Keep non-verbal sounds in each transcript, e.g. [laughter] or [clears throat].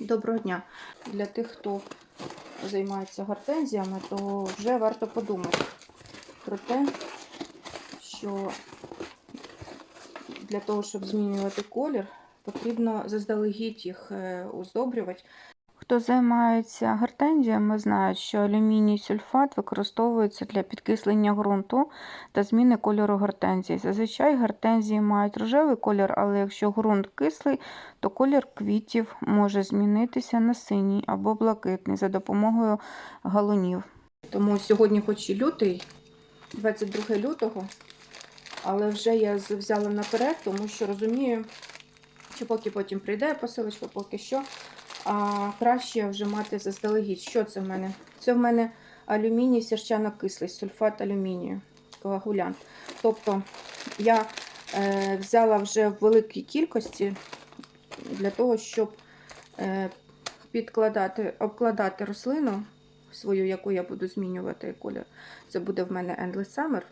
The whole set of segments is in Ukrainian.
Доброго дня. Для тих, хто займається гортензіями, то вже варто подумати про те, що для того, щоб змінювати колір, потрібно заздалегідь їх оздобрювати. оздоблювати. Хто займається гортензіями, знають, що алюміній сульфат використовується для підкислення ґрунту та зміни кольору гортензії. Зазвичай гортензії мають рожевий колір, але якщо ґрунт кислий, то колір квітів може змінитися на синій або блакитний за допомогою галунів. Тому сьогодні, хоч і лютий, 22 лютого, але вже я взяла наперед, тому що розумію, що поки потім прийде посилочка, поки що. А краще вже мати заздалегідь. Що це в мене? Це в мене алюміній сірчано-кислий, сульфат алюмінію, коагулянт. Тобто я е, взяла вже в великій кількості для того, щоб е, підкладати, обкладати рослину свою, яку я буду змінювати колір. Це буде в мене Endless Summer.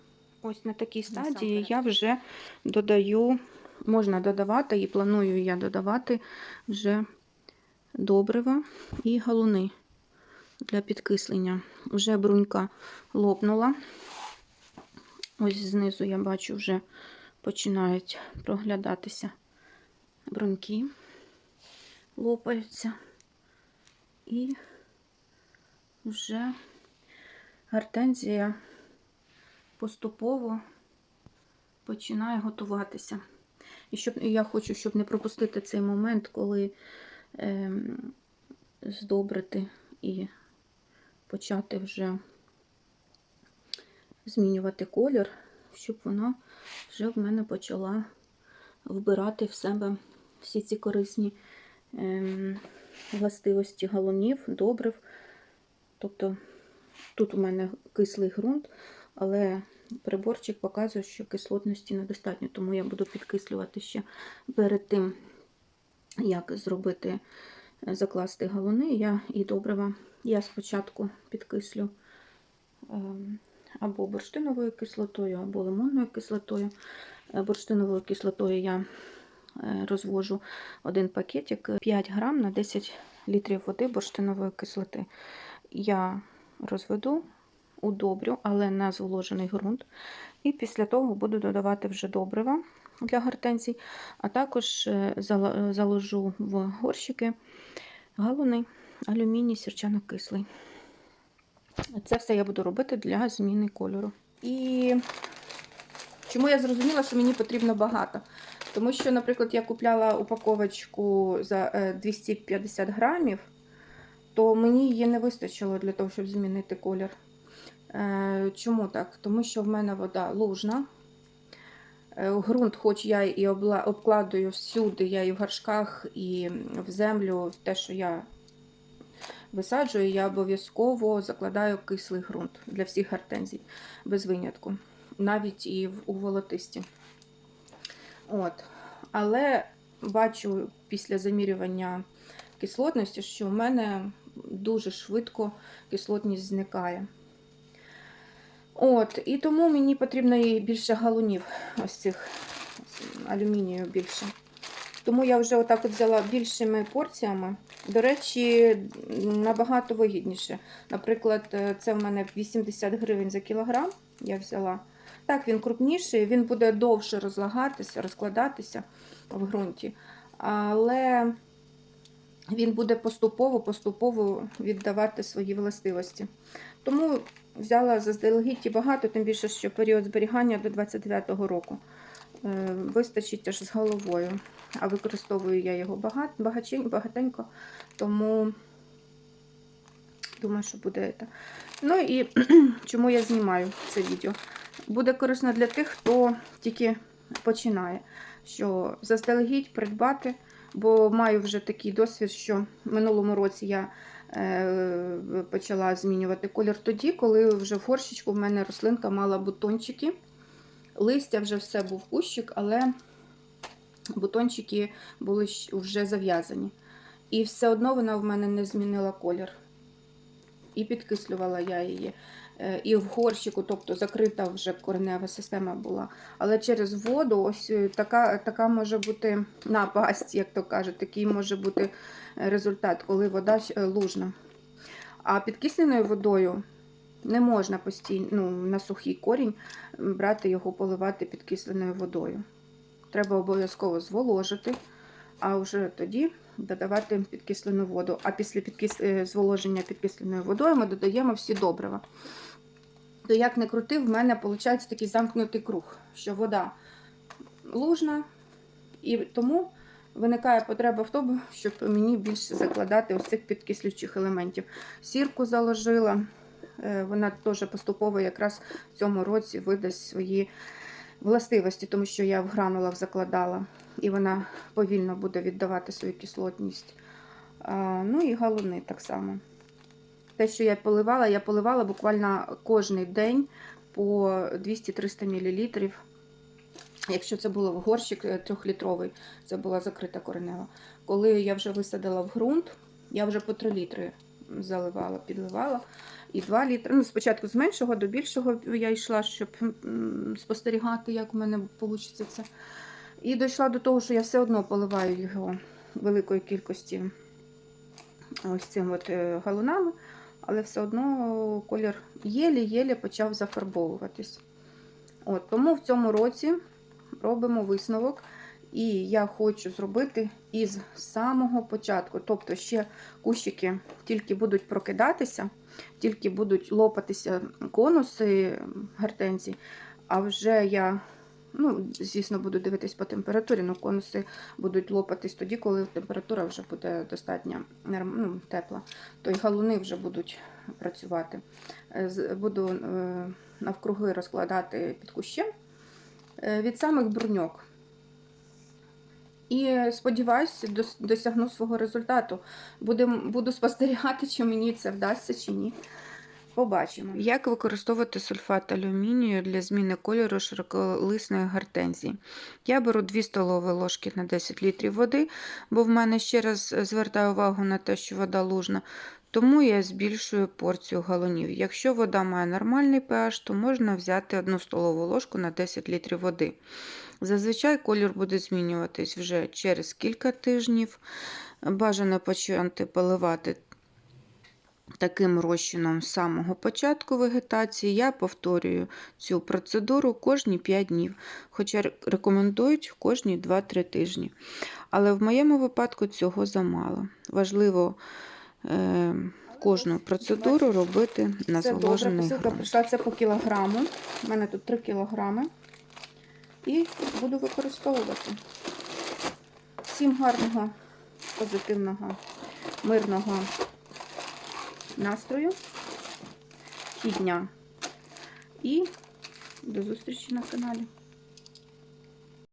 Ось на такій стадії я вже додаю, можна додавати і планую я додавати вже добрива і галуни для підкислення. Вже брунька лопнула. Ось знизу я бачу, вже починають проглядатися бруньки, лопаються. І вже гортензія поступово починає готуватися. І щоб я хочу, щоб не пропустити цей момент, коли здобрити і почати вже змінювати колір, щоб вона вже в мене почала вбирати в себе всі ці корисні ем, властивості галунів, добрив. Тобто тут у мене кислий ґрунт, але приборчик показує, що кислотності недостатньо, тому я буду підкислювати ще перед тим, як зробити, е, закласти галуни, я і добрива. Я спочатку підкислю ем, або бурштиновою кислотою, або лимонною кислотою. Е, Бурштиновою кислотою я е, розвожу один пакетик 5 грам на 10 літрів води бурштинової кислоти. Я розведу, удобрю, але на зволожений ґрунт. І після того буду додавати вже добрива для гортензій, а також е, заложу в горщики галуни алюміній сірчано-кислий. Це все я буду робити для зміни кольору. І чому я зрозуміла, що мені потрібно багато? Тому що, наприклад, я купляла упаковочку за е, 250 грамів, то мені її не вистачило для того, щоб змінити колір. Е, Чому так? Тому що в мене вода лужна. Е, Грунт, хоч я і обкладую всюди, я і в горшках, і в землю, те, що я висаджую, я обов'язково закладаю кислий ґрунт для всіх гортензій, без винятку, навіть і у волотисті. От. Але бачу після замірювання кислотності, що в мене дуже швидко кислотність зникає. От, і тому мені потрібно і більше галунів, ось цих алюмінію більше. Тому я вже отак от взяла більшими порціями. До речі, набагато вигідніше. Наприклад, е, це в мене 80 гривень за кілограм. Я взяла. Так, він крупніший, він буде довше розлагатися, розкладатися в ґрунті. Але він буде поступово-поступово віддавати свої властивості. Тому взяла заздалегідь і багато, тим більше, що період зберігання до 29-го року. Е, Вистачить аж з головою. А використовую я його багат, багатенько, тому думаю, що буде це. Ну і [clears throat] чому я знімаю це відео? Буде корисно для тих, хто тільки починає, що заздалегідь придбати, бо маю вже такий досвід, що в минулому році я почала змінювати колір тоді, коли вже в горщичку в мене рослинка мала бутончики. Листя вже все був кущик, але бутончики були вже зав'язані. І все одно вона в мене не змінила колір. І підкислювала я її. Е, і в горщику, тобто закрита вже коренева система була. Але через воду ось е, така, така може бути напасть, як то кажуть, такий може бути результат, коли вода е, лужна. А підкисленою водою не можна постійно ну, на сухий корінь брати його, поливати підкисленою водою. Треба обов'язково зволожити, а вже тоді додавати підкислену воду. А після підкис... е, зволоження підкисленою водою ми додаємо всі добрива. То як не крути, в мене виходить такий замкнутий круг, що вода лужна, і тому виникає потреба в тому, щоб мені більше закладати ось цих підкислюючих елементів. Сірку заложила, е, вона теж поступово якраз в цьому році видасть свої властивості, тому що я в гранулах закладала, і вона повільно буде віддавати свою кислотність. Ну і галуни так само. Те, що я поливала, я поливала буквально кожен день по 200-300 мл. Якщо це було в горщик е, трьохлітровий, це була закрита коренева. Коли я вже висадила в ґрунт, я вже по 3 літри заливала, підливала. І 2 літри. Ну, спочатку з меншого до більшого я йшла, щоб спостерігати, як у мене вийде це. І дійшла до того, що я все одно поливаю його великої кількості ось цим от е, галунами, але все одно колір єлі-єлі почав зафарбовуватись. Тому в цьому році робимо висновок. І я хочу зробити із самого початку. Тобто ще кущики тільки будуть прокидатися, тільки будуть лопатися конуси гортензій, а вже я, ну, звісно, буду дивитись по температурі, але конуси будуть лопатись тоді, коли температура вже буде достатньо ну, тепла, то й галуни вже будуть працювати. Е, Буду е, навкруги розкладати під кущем е, від самих бруньок. І сподіваюся, досягну свого результату. Будем, буду спостерігати, чи мені це вдасться, чи ні. Побачимо. Як використовувати сульфат алюмінію для зміни кольору широколисної гортензії? Я беру 2 столові ложки на 10 літрів води, бо в мене ще раз звертаю увагу на те, що вода лужна. Тому я збільшую порцію галонів. Якщо вода має нормальний pH, то можна взяти 1 столову ложку на 10 літрів води. Зазвичай колір буде змінюватись вже через кілька тижнів. Бажано почати поливати таким розчином з самого початку вегетації. Я повторюю цю процедуру кожні 5 днів, хоча рекомендують кожні 2-3 тижні. Але в моєму випадку цього замало. Важливо е, кожну процедуру робити на Це добре, посилка прийшла це по кілограму. У мене тут 3 кілограми. І буду використовувати. Всім гарного, позитивного, мирного настрою і дня. І до зустрічі на каналі.